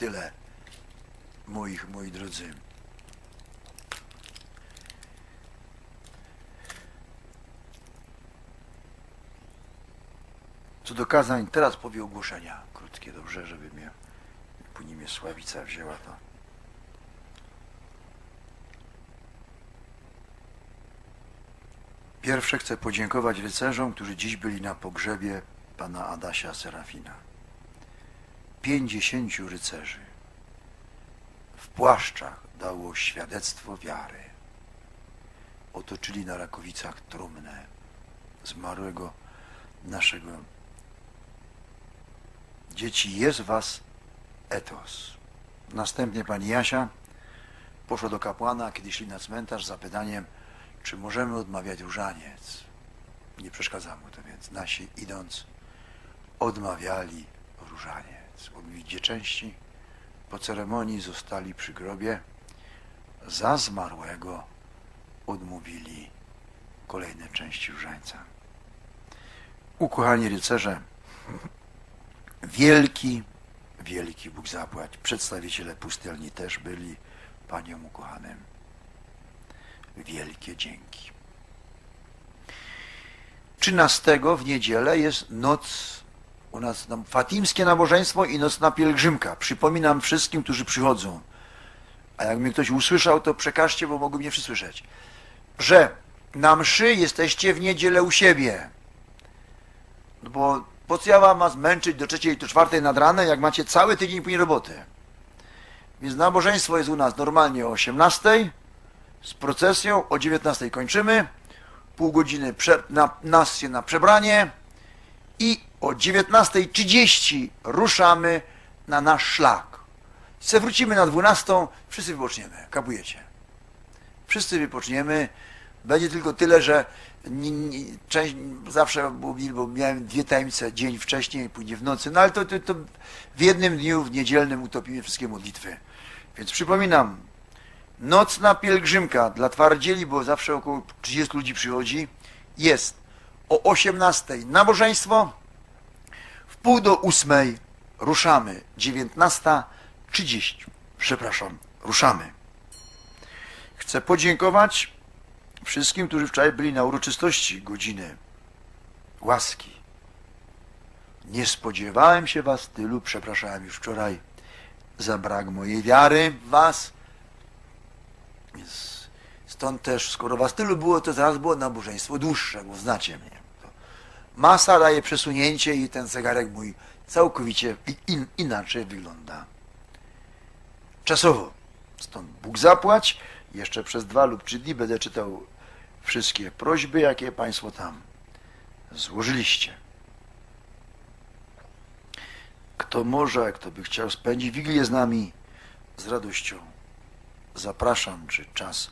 Tyle, moich, moi drodzy. Co do kazań, teraz powie ogłoszenia. Krótkie, dobrze, żeby mnie, później mnie Sławica wzięła to. Pierwsze chcę podziękować rycerzom, którzy dziś byli na pogrzebie pana Adasia Serafina. Pięćdziesięciu rycerzy w płaszczach dało świadectwo wiary. Otoczyli na Rakowicach trumnę zmarłego naszego. Dzieci, jest was etos. Następnie pani Jasia poszła do kapłana, kiedy szli na cmentarz z zapytaniem, czy możemy odmawiać różaniec. Nie przeszkadza mu to, więc nasi idąc odmawiali różaniec. Odmówić części po ceremonii zostali przy grobie, za zmarłego odmówili kolejne części różańca. Ukochani rycerze, wielki, wielki Bóg zapłać. Przedstawiciele pustelni też byli paniom ukochanym. Wielkie dzięki. 13 w niedzielę jest noc u nas nam fatimskie nabożeństwo i nocna pielgrzymka. Przypominam wszystkim, którzy przychodzą. A jak mnie ktoś usłyszał, to przekażcie, bo mogą mnie przysłyszeć. Że na mszy jesteście w niedzielę u siebie. No bo po co ja wam ma zmęczyć do trzeciej, do czwartej nad ranem, jak macie cały tydzień później roboty. Więc nabożeństwo jest u nas normalnie o 18 z procesją, o 19 kończymy, pół godziny na, nas na przebranie i o 19.30 ruszamy na nasz szlak. Se wrócimy na 12, wszyscy wypoczniemy, kapujecie. Wszyscy wypoczniemy, będzie tylko tyle, że nie, nie, część zawsze bo miałem dwie tajemnice dzień wcześniej, później w nocy, no ale to, to, to w jednym dniu, w niedzielnym utopimy wszystkie modlitwy. Więc przypominam, nocna pielgrzymka dla twardzieli, bo zawsze około 30 ludzi przychodzi, jest o 18 nabożeństwo, w pół do ósmej ruszamy, 19.30, przepraszam, ruszamy. Chcę podziękować wszystkim, którzy wczoraj byli na uroczystości godziny łaski. Nie spodziewałem się was tylu, przepraszałem już wczoraj za brak mojej wiary w was. Stąd też, skoro was tylu było, to zaraz było nabożeństwo dłuższe, bo znacie mnie. Masa daje przesunięcie i ten zegarek mój całkowicie in, inaczej wygląda. Czasowo. Stąd Bóg zapłać. Jeszcze przez dwa lub trzy dni będę czytał wszystkie prośby, jakie Państwo tam złożyliście. Kto może, kto by chciał spędzić Wigilię z nami, z radością zapraszam, czy czas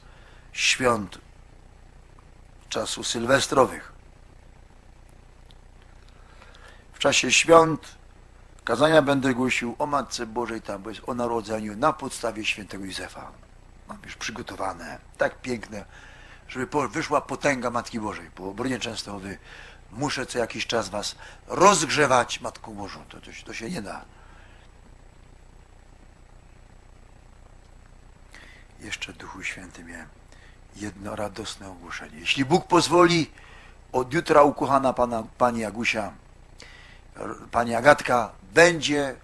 świąt, czasu sylwestrowych. W czasie świąt kazania będę głosił o Matce Bożej, tam bo jest o narodzeniu na podstawie świętego Józefa. Mam już przygotowane, tak piękne, żeby wyszła potęga Matki Bożej. Po obronie Częstochowy muszę co jakiś czas was rozgrzewać Matką Bożą. To, to, to się nie da. Jeszcze Duchu Święty jedno radosne ogłoszenie. Jeśli Bóg pozwoli, od jutra ukochana pana, pani Agusia, pani Agatka będzie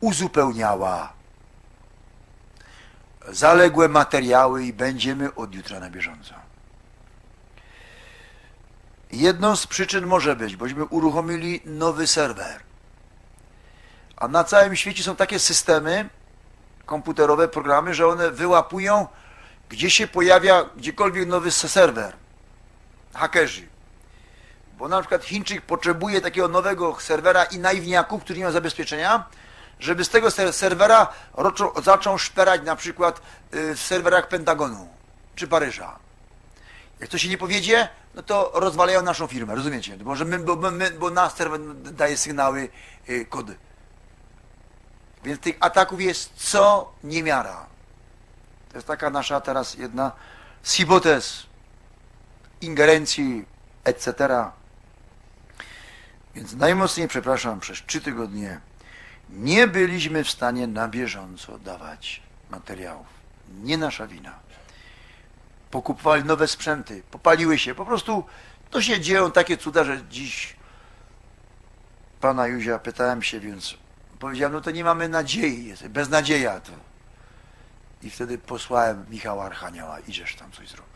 uzupełniała zaległe materiały i będziemy od jutra na bieżąco. Jedną z przyczyn może być, bośmy uruchomili nowy serwer. A na całym świecie są takie systemy komputerowe, programy, że one wyłapują, gdzie się pojawia gdziekolwiek nowy serwer. Hakerzy. Bo na przykład Chińczyk potrzebuje takiego nowego serwera i naiwniaków, którzy nie mają zabezpieczenia, żeby z tego ser- serwera zaczął szperać na przykład y, w serwerach Pentagonu czy Paryża. Jak to się nie powiedzie, no to rozwalają naszą firmę, rozumiecie? Bo, my, bo, my, bo nasz serwer daje sygnały, y, kody. Więc tych ataków jest co niemiara. To jest taka nasza teraz jedna z hipotez ingerencji, etc. Więc najmocniej przepraszam przez trzy tygodnie nie byliśmy w stanie na bieżąco dawać materiałów. Nie nasza wina. Pokupowali nowe sprzęty, popaliły się. Po prostu to się dzieją takie cuda, że dziś pana Józia pytałem się, więc powiedziałem, no to nie mamy nadziei, jest beznadzieja to. I wtedy posłałem Michała Archanioła, idziesz tam coś zrobił.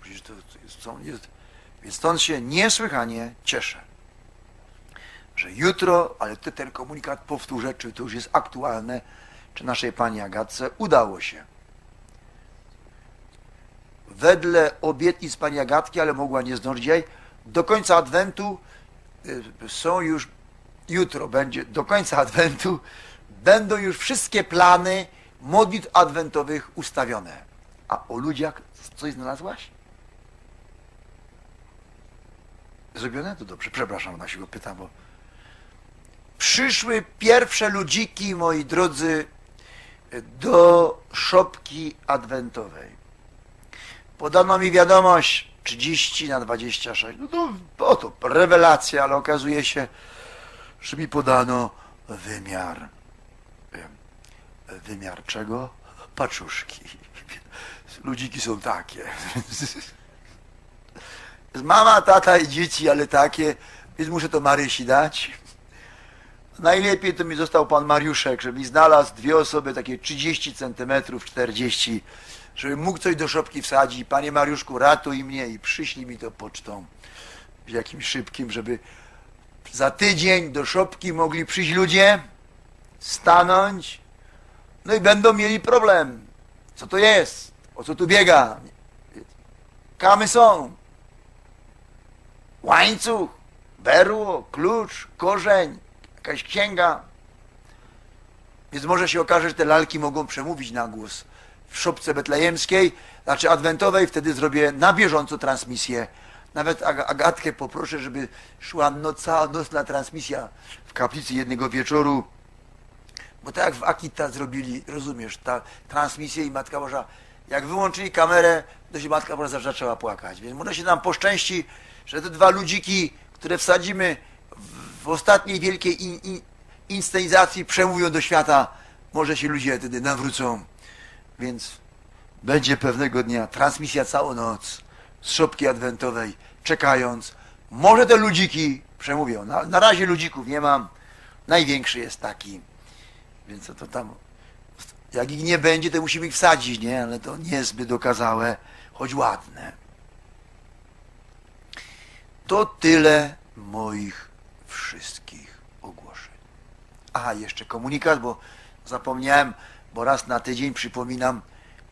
Przecież to to jest, jest, więc stąd się niesłychanie cieszę, że jutro, ale ty ten komunikat powtórzę, czy to już jest aktualne, czy naszej pani Agatce udało się. Wedle obietnic pani Agatki, ale mogła nie zdążyć dzisiaj, do końca Adwentu y, są już, jutro będzie, do końca Adwentu będą już wszystkie plany modlitw adwentowych ustawione. A o ludziach coś znalazłaś? Zrobione? To dobrze, przepraszam, na się go pytam, bo przyszły pierwsze ludziki, moi drodzy, do szopki adwentowej. Podano mi wiadomość 30 na 26. No to oto rewelacja, ale okazuje się, że mi podano wymiar. Wymiar czego? Paczuszki. Ludziki są takie. Mama, tata i dzieci, ale takie, więc muszę to Marysi dać. Najlepiej to mi został pan Mariuszek, żeby mi znalazł dwie osoby, takie 30 centymetrów, 40, żeby mógł coś do szopki wsadzić. Panie Mariuszku, ratuj mnie i przyślij mi to pocztą jakimś szybkim, żeby za tydzień do szopki mogli przyjść ludzie, stanąć, no i będą mieli problem. Co to jest? O co tu biega? Kamy są. Łańcuch, berło, klucz, korzeń, jakaś księga. Więc może się okaże, że te lalki mogą przemówić na głos w szopce betlejemskiej, znaczy adwentowej, wtedy zrobię na bieżąco transmisję. Nawet Ag- Agatkę poproszę, żeby szła no, nocna transmisja w kaplicy jednego wieczoru. Bo tak jak w Akita zrobili, rozumiesz, ta transmisja i Matka Boża, jak wyłączyli kamerę, to się Matka Boża zaczęła płakać. Więc może się nam poszczęści, że te dwa ludziki, które wsadzimy w, ostatniej wielkiej in, in, przemówią do świata, może się ludzie wtedy nawrócą. Więc będzie pewnego dnia transmisja całą noc z szopki adwentowej, czekając. Może te ludziki przemówią. Na, na razie ludzików nie mam. Największy jest taki. Więc to tam, jak ich nie będzie, to musimy ich wsadzić, nie? Ale to niezbyt okazałe, choć ładne. To tyle moich wszystkich ogłoszeń. A, jeszcze komunikat, bo zapomniałem, bo raz na tydzień przypominam,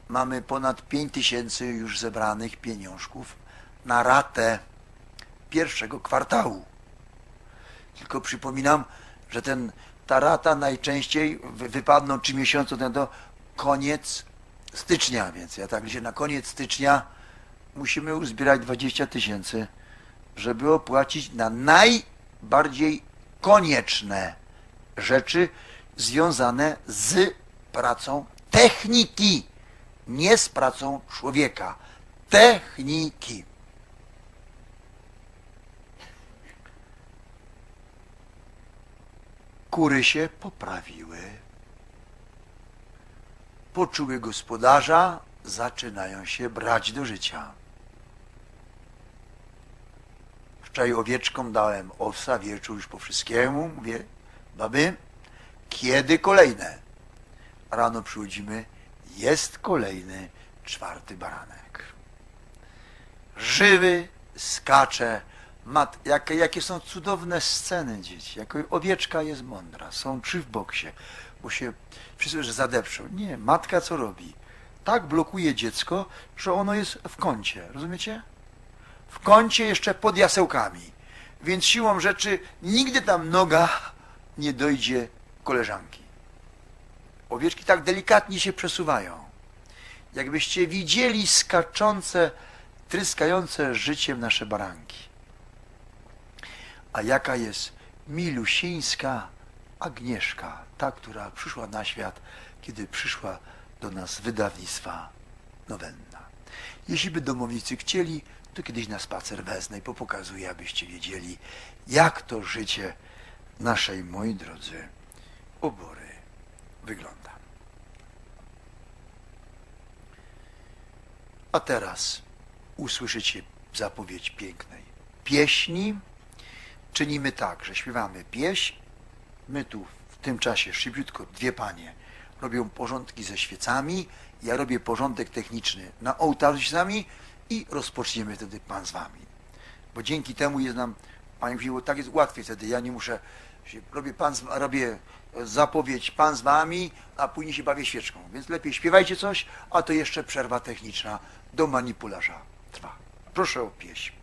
mamy ponad 5 tysięcy już zebranych pieniążków na ratę pierwszego kwartału. Tylko przypominam, że ten, ta rata najczęściej wy- wypadną trzy miesiące ten do koniec stycznia, więc ja tak liczę, na koniec stycznia musimy uzbierać 20 tysięcy, żeby opłacić na najbardziej konieczne rzeczy związane z pracą techniki, nie z pracą człowieka. Techniki. Kury się poprawiły. Poczuły gospodarza, zaczynają się brać do życia. Wczoraj owieczkom dałem owsa, wieczór już po wszystkiemu. Mówię, baby, kiedy kolejne? Rano przychodzimy, jest kolejny czwarty baranek. Żywy, skacze. Mat, jak, jakie są cudowne sceny dzieci. Jak owieczka jest mądra. Są trzy w boksie, bo się wszyscy że zadepczą. Nie, matka co robi? Tak blokuje dziecko, że ono jest w kącie. Rozumiecie? w kącie jeszcze pod jasełkami. Więc siłą rzeczy nigdy tam noga nie dojdzie koleżanki. Owieczki tak delikatnie się przesuwają. Jakbyście widzieli skaczące, tryskające życiem nasze baranki. A jaka jest milusińska Agnieszka, ta, która przyszła na świat, kiedy przyszła do nas wydawnictwa Nowenna. Jeśli by domownicy chcieli, to kiedyś na spacer wezmę i popokazuję, abyście wiedzieli, jak to życie naszej, moi drodzy, obory wygląda. A teraz usłyszycie zapowiedź pięknej pieśni. Czynimy tak, że śpiewamy pieśń. My tu w tym czasie szybciutko dwie panie robią porządki ze świecami. Ja robię porządek techniczny na ołtarzu z świecami i rozpoczniemy wtedy Pan z Wami. Bo dzięki temu jest nam, Panie mówiło, tak jest łatwiej wtedy. Ja nie muszę, robię, pan z, robię zapowiedź Pan z Wami, a później się bawię świeczką. Więc lepiej śpiewajcie coś, a to jeszcze przerwa techniczna do manipularza trwa. Proszę o pieśń.